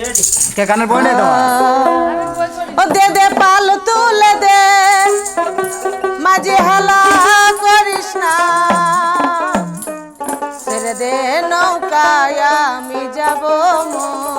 কে কানের পয়েন্ট ও দে দে, পাল তুলে দে। মাঝে হালা করিস না। ছেড়ে দে নৌকায়, আমি যাব মন।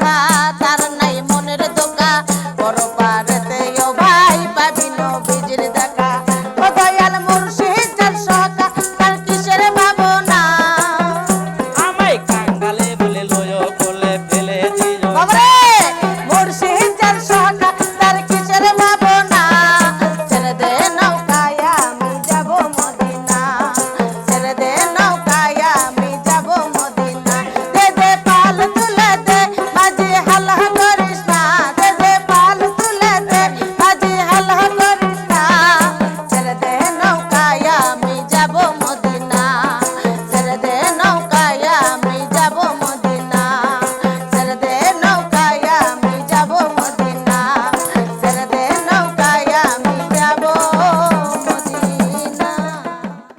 acá.